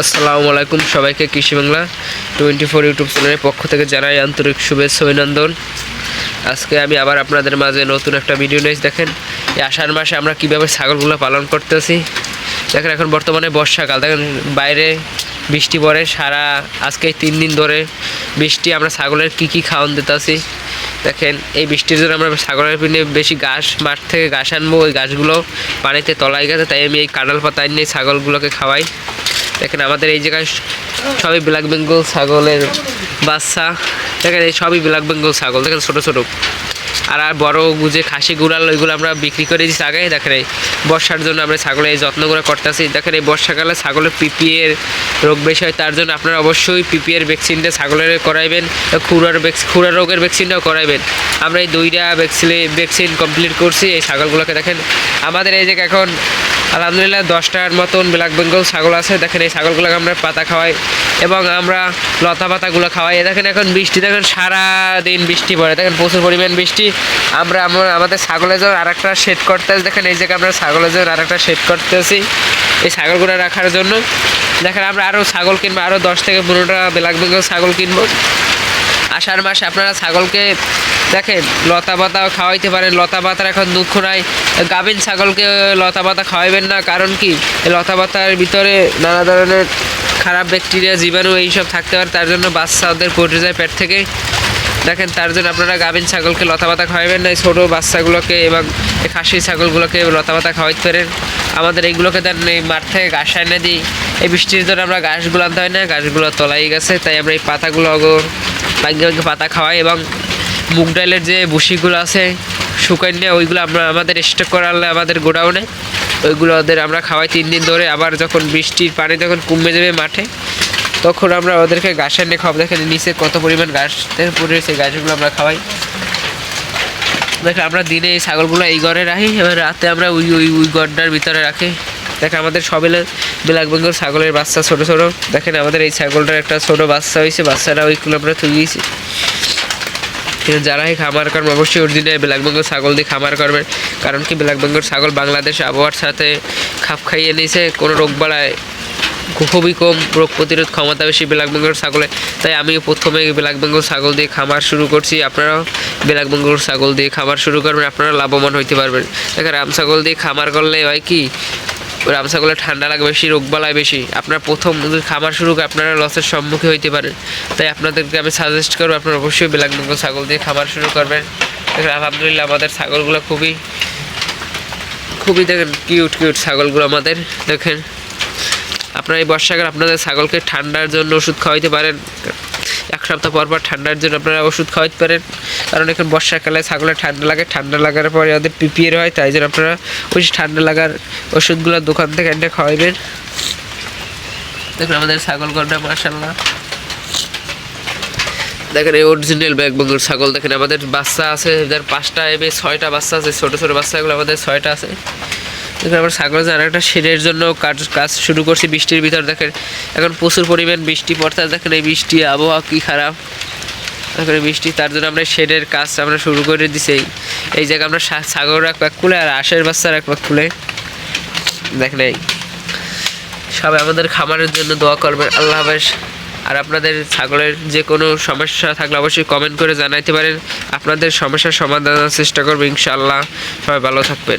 আসসালামু আলাইকুম সবাইকে কৃষি বাংলা টোয়েন্টি ফোর ইউটিউব চ্যানেলের পক্ষ থেকে জানাই আন্তরিক শুভেচ্ছা অভিনন্দন। আজকে আমি আবার আপনাদের মাঝে নতুন একটা ভিডিও নিয়ে দেখেন, এই আষাঢ় মাসে আমরা কীভাবে ছাগলগুলো পালন করতেছি। দেখেন এখন বর্তমানে বর্ষাকাল, দেখেন বাইরে বৃষ্টি পড়ে, সারা আজকে তিন দিন ধরে বৃষ্টি, আমরা ছাগলের কী কী খাওয়ান দিতেছি। দেখেন, এই বৃষ্টির জন্য আমরা ছাগলের পিনে বেশি ঘাস, মাঠ থেকে ঘাস আনব, ওই ঘাসগুলো পানিতে তলায় গেছে, তাই আমি এই কাঁঠাল পাতা নিয়ে ছাগলগুলোকে খাওয়াই। দেখেন আমাদের এই জায়গায় সবই ব্ল্যাক বেঙ্গল ছাগলের বাচ্চা। দেখেন এই সবই ব্ল্যাক বেঙ্গল ছাগল, দেখেন ছোটো ছোটো। আর আর বড় গুজে খাসি গুড়াল, ওইগুলো আমরা বিক্রি করে দিচ্ছি আগে। দেখেন এই বর্ষার জন্য আমরা ছাগলের এই যত্নগুলো করতেছি। দেখেন এই বর্ষাকালে ছাগলের পিপিএর রোগ বেশি হয়, তার জন্য আপনারা অবশ্যই পিপিএর ভ্যাকসিনটা ছাগলের করাইবেন খুরার খুরা রোগের ভ্যাকসিনটাও করাইবেন। আমরা এই দুইটা ভ্যাকসিনে ভ্যাকসিন কমপ্লিট করছি এই ছাগলগুলোকে। দেখেন আমাদের এই জায়গায় এখন আলহামদুলিল্লাহ দশটার মতন ব্ল্যাক বেঙ্গল ছাগল আছে। দেখেন এই ছাগলগুলোকে আমরা পাতা খাওয়াই এবং আমরা লতা পাতাগুলো খাওয়াই। দেখেন এখন বৃষ্টি, দেখেন সারা দিন বৃষ্টি পড়ে। দেখেন প্রচুর পরিমাণ বৃষ্টি। আমরা আমরা, আমাদের ছাগলের জন্য আর একটা শেড করতে দেখেন এই জায়গায় আমরা ছাগলের জন্য আর একটা শেড করতেছি। এই ছাগলগুলো রাখার জন্য। দেখেন আমরা আরও ছাগল কিনবো আরও দশ থেকে পনেরোটা ব্ল্যাক বেঙ্গল ছাগল কিনবো। আষাঢ় মাসে আপনারা ছাগলকে দেখেন, লতা পাতা খাওয়াইতে পারেন, লতা পাতার এখন দুঃখ নাই। গাভিন ছাগলকে লতা পাতা খাওয়াইবেন না, কারণ কি? লতা পাতার ভিতরে নানা ধরনের খারাপ ব্যাকটেরিয়া, জীবাণু এইসব থাকতে পারে, তার জন্য বাচ্চা ওদের পড়ে যায় পেট থেকে। দেখেন, তার জন্য আপনারা গাভিন ছাগলকে লতা পাতা খাওয়াবেন না, এই ছোটো বাচ্চাগুলোকে এবং খাসি ছাগলগুলোকে লতা পাতা খাওয়াইতে পারেন। আমাদের এইগুলোকে দেন এই মাঠ থেকে ঘাস এনে দিই। এই বৃষ্টির জন্য আমরা ঘাসগুলো আনতে হয় না, ঘাসগুলো তলাই গেছে, তাই আমরা এই পাতাগুলো ভাগ্যে পাতা খাওয়াই এবং মুগ ডালের যে বুসিগুলো আছে শুকাই নিয়ে ওইগুলো আমরা আমাদের স্টক করালে আমাদের গোডাউনে, ওইগুলো ওদের আমরা খাওয়াই তিন দিন ধরে। আবার যখন বৃষ্টির পানি যখন কমে যাবে মাঠে, তখন আমরা ওদেরকে ঘাস নিয়ে খাওয়াবো। দেখেন নিচে কত পরিমাণ ঘাস পড়ে সেই ঘাসগুলো আমরা খাওয়াই। দেখেন আমরা দিনে এই ছাগলগুলো এই ঘরে রাখি, এবার রাতে আমরা ওই ওই ওই ঘরটার ভিতরে রাখি। দেখেন আমাদের সবেলে ব্ল্যাক বেঙ্গল ছাগলের বাচ্চা ছোট ছোট। দেখেন আমাদের এই ছাগলটার একটা ছোট বাচ্চা হয়েছে, বাচ্চাটা ওইগুলো আমরা কিন্তু যারা এই খামার করবেন অবশ্যই অরিজিনাল ব্ল্যাক বেঙ্গল ছাগল দিয়ে খামার করবেন কারণ কি ব্ল্যাক বেঙ্গল ছাগল বাংলাদেশ আবহাওয়ার সাথে খাপ খাইয়ে নিয়েছে, কোনো রোগ বাড়ায় খুবই কম রোগ প্রতিরোধ ক্ষমতা বেশি ব্ল্যাক বেঙ্গল ছাগলে। তাই আমি প্রথমে ব্ল্যাক বেঙ্গল ছাগল দিয়ে খামার শুরু করছি। আপনারাও ব্ল্যাক বেঙ্গল ছাগল দিয়ে খামার শুরু করবেন, আপনারা লাভবান হইতে পারবেন। দেখেন রাম ছাগল দিয়ে খামার করলে হয় কি রাম ছাগলের ঠান্ডা লাগে বেশি রোগবালাই বেশি। আপনার প্রথম খামার শুরু করে, আপনারা লসের সম্মুখীন হইতে পারেন। তাই আপনাদেরকে আমি সাজেস্ট করব, আপনারা অবশ্যই ব্ল্যাক বেঙ্গল ছাগল দিয়ে খামার শুরু করবেন। দেখেন, আলহামদুলিল্লাহ আমাদের ছাগলগুলো খুবই খুবই দেখেন কিউট কিউট ছাগলগুলো আমাদের। দেখেন, আপনারা এই বর্ষাকাল আপনাদের ছাগলকে ঠান্ডার জন্য ওষুধ খাওয়াইতে পারেন। সপ্তাহ পর পর ঠান্ডার জন্য আপনারা ওষুধ খাওয়াইতে পারেন। কারণ এখন বর্ষাকালে ছাগলের ঠান্ডা লাগে, ঠান্ডা লাগার পরে ওদের পিপিএর হয়, তাই জন্য আপনারা ওই ঠান্ডা লাগার ওষুধগুলো দোকান থেকে এনে খাওয়াইবেন। দেখুন আমাদের ছাগল গরটা মার্শাল্লাহ দেখেন এই অরিজিনাল ব্যাগ বেঙ্গল ছাগল। দেখেন আমাদের বাচ্চা আছে, এদের পাঁচটা এবে ছয়টা বাচ্চা আছে, ছোটো ছোটো বাচ্চাগুলো আমাদের ছয়টা আছে। আমরা ছাগল যে আরেকটা শেডের জন্য কাজ কাজ শুরু করছি, বৃষ্টির ভিতর দেখেন, এখন প্রচুর পরিমাণ বৃষ্টি পড়তে দেখেন এই বৃষ্টি, আবহাওয়া কী খারাপ। এই বৃষ্টি, তার জন্য আমরা শেডের কাজ আমরা শুরু করে দিছি। এই- জায়গায় আমরা সা- ছাগল এক পাক খুলে আর আশের বাচ্চার এক পাক খুলে। দেখেন এই, সবাই আমাদের খামারের জন্য দোয়া করবেন, আল্লাহ হাফেজ। আর আপনাদের ছাগলের যে কোনো সমস্যা থাকলে অবশ্যই কমেন্ট করে জানাইতে পারেন। আপনাদের সমস্যার সমাধানের চেষ্টা করব, ইনশাআল্লাহ। সবাই ভালো থাকবেন।